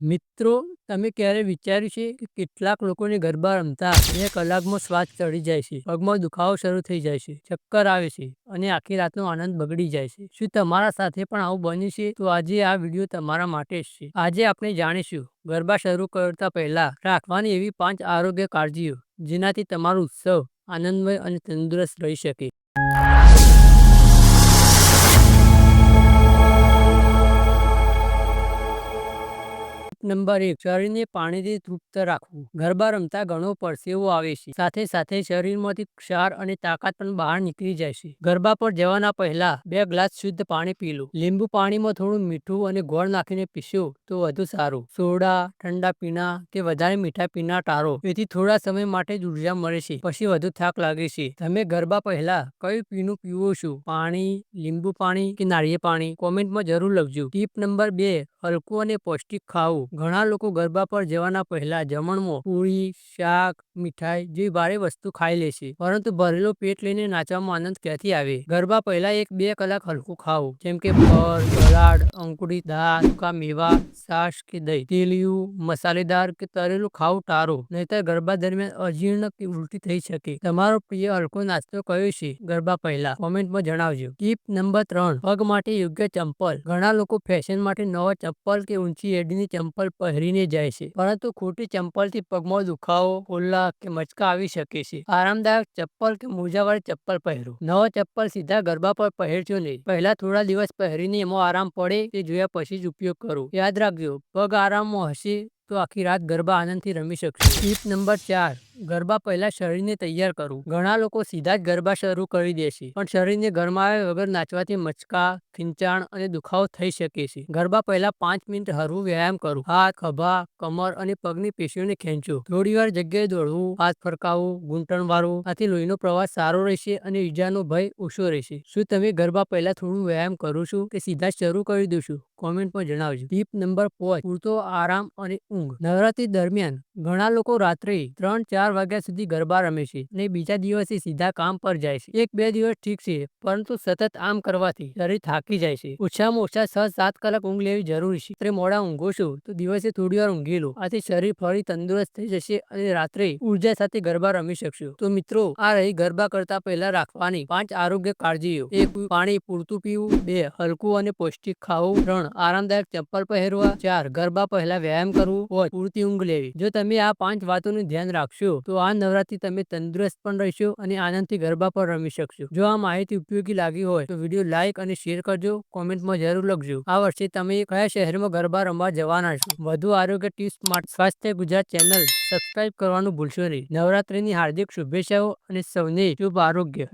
મિત્રો, તમે ક્યારે વિચાર્યું છે કે કેટલાક લોકોને ગરબા રમતા બે કલાકમાં શ્વાસ ચડી જાય છે, પગમાં દુખાવો શરૂ થઈ જાય છે, ચક્કર આવે છે અને આખી રાતનો આનંદ બગડી જાય છે? શું તમારા સાથે પણ આવું બન્યું છે? તો આજે આ વીડિયો તમારા માટે જ છે. આજે આપણે જાણીશું, ગરબા શરૂ કરતા પહેલા રાખવાની એવી પાંચ આરોગ્ય કાળજીઓ, જેનાથી તમારો ઉત્સવ આનંદમય અને તંદુરસ્ત રહી શકે. નંબર એક, શરીરને પાણીથી તૃપ્ત રાખવું. ગરબા રમતા ઘણો પરસેવો આવે છે. સાથે સાથે શરીરમાંથી ક્ષાર અને તાકાત પણ બહાર નીકળી જાય છે. ગરબા પર જવાના પહેલા બે ગ્લાસ શુદ્ધ પાણી પી લો. લીંબુ પાણીમાં થોડું મીઠું અને ગોળ નાખીને પીશો તો વધુ સારું. સોડા, ઠંડા પીણા કે વધારે મીઠા પીણા ટાળો. એથી થોડા સમય માટે જ ઊર્જા મળે છે. પછી વધુ થાક લાગે છે. તમે ગરબા પહેલા કયું પીણું પીવો છો? પાણી, લીંબુ પાણી કે નારિયેળ પાણી? કોમેન્ટમાં જરૂર લખજો. ટીપ નંબર બે, હલકું અને પૌષ્ટિક ખાવું. ઘણા લોકો ગરબા પર જવાના પહેલા જમણમાં પૂરી, શાક, મીઠાઈ જેવી ભારે વસ્તુ ખાઈ લે છે, પરંતુ ભરેલો પેટ લઈને નાચવામાં આનંદ ક્યાંથી આવે? ગરબા પહેલા એક બે કલાક હલકું ખાવું જેમ કે ફળ, સલાડ, અંકુડી, દાળ, સૂકા મેવા, છાશ કે દહીં, તેલિયું, મસાલેદાર કે તળેલું ખાવું ટાળો નહીતર ગરબા દરમિયાન અજીર્ણ કે ઉલટી થઈ શકે. તમારો પ્રિય હલકો નાસ્તો કયો છે? ગરબા પહેલા કોમેન્ટમાં જણાવજો. ટીપ નંબર ત્રણ, પગ માટે યોગ્ય ચંપલ. ઘણા લોકો ફેશન માટે નવા ચપ્પલ કે ઊંચી એડીની ચંપલ પહેરીને જાય છે. પરંતુ ખોટી ચંપલથી પગમાં દુખાવો ફોલ્લા કે મચકા આવી શકે છે. આરામદાયક ચપ્પલ કે મોજાવાળી ચપ્પલ પહેરો. નવા ચપ્પલ સીધા ગરબા પર પહેરજો નહીં. પહેલા થોડા દિવસ પહેરીને એમાં આરામ પડે તે જોયા પછી જ ઉપયોગ કરો. યાદ રાખજો, પગ આરામમાં હશે તો આખી રાત ગરબા આનંદથી રમી શકશો. ટીપ નંબર ચાર. ગરબા પહેલા શરીરને તૈયાર કરવું ઘણા લોકો સીધા જ ગરબા શરૂ કરી દે છે, પણ શરીરને ગરમાવ્યા વગર નાચવાથી મચકા, ખીંચાણ અને દુખાવો થઈ શકે છે. ગરબા પહેલા પાંચ મિનિટ હરવું વ્યાયામ કરવું હાથ, ખભા, કમર અને પગની પેશીઓને ખેંચો. થોડી વાર જગ્યાએ દોડવું, હાથ ફરકાવવું ઘૂંટણ વાળવું આથી લોહીનો પ્રવાહ સારો રહેશે અને ઈજાનો ભય ઓછો રહેશે. શું તમે ગરબા પહેલા થોડું વ્યાયામ કરો છો કે સીધા શરૂ કરી દઉં છો? કોમેન્ટમાં જણાવજો. ટીપ નંબર પાંચ, પૂરતો આરામ અને ઊંઘ. નવરાત્રી દરમિયાન ઘણા લોકો રાત્રે ત્રણ ચાર વાગ્યા સુધી ગરબા રમે છે અને બીજા દિવસે સીધા કામ પર જાય છે. એક બે દિવસ ઠીક છે, પરંતુ સતત આમ કરવાથી શરીર થાકી જાય છે. ઓછામાં ઓછા છ સાત કલાક ઊંઘ લેવી જરૂરી છે. રાત્રે મોડા ઊંઘો છો, તો દિવસે થોડી વાર ઊંઘી લો. આથી શરીર ફરી તંદુરસ્ત થઈ જશે અને રાત્રે ઊર્જા સાથે ગરબા રમી શકશો. તો મિત્રો, આ રહી ગરબા કરતા પહેલા રાખવાની પાંચ આરોગ્ય કાળજીઓ. એક, પાણી પૂરતું પીવું. બે, હલકું અને પૌષ્ટિક ખાવું. ત્રણ, આરામદાયક ચપ્પલ પહેરવા. ચાર, ગરબા પહેલા વ્યાયામ કરવું. હોય પૂરતી ઊંઘ લેવી. જો તમે આ પાંચ વાતોનું ધ્યાન રાખશો તો આ નવરાત્રી તમે તંદુરસ્ત પણ રહેશો અને આનંદથી ગરબા પણ રમી શકશો. જો આ માહિતી ઉપયોગી લાગી હોય, તો વીડિયો લાઇક અને શેર કરજો, કોમેન્ટમાં જરૂર લખજો. આ વર્ષે તમે કયા શહેરમાં ગરબા રમવા જવાના છો? વધુ આરોગ્ય ટીપ્સ માટે સ્વાસ્થ્ય ગુજરાત ચેનલ સબસ્ક્રાઇબ કરવાનું ભૂલશો નહીં. નવરાત્રીની હાર્દિક શુભેચ્છાઓ અને સૌને શુભ આરોગ્ય.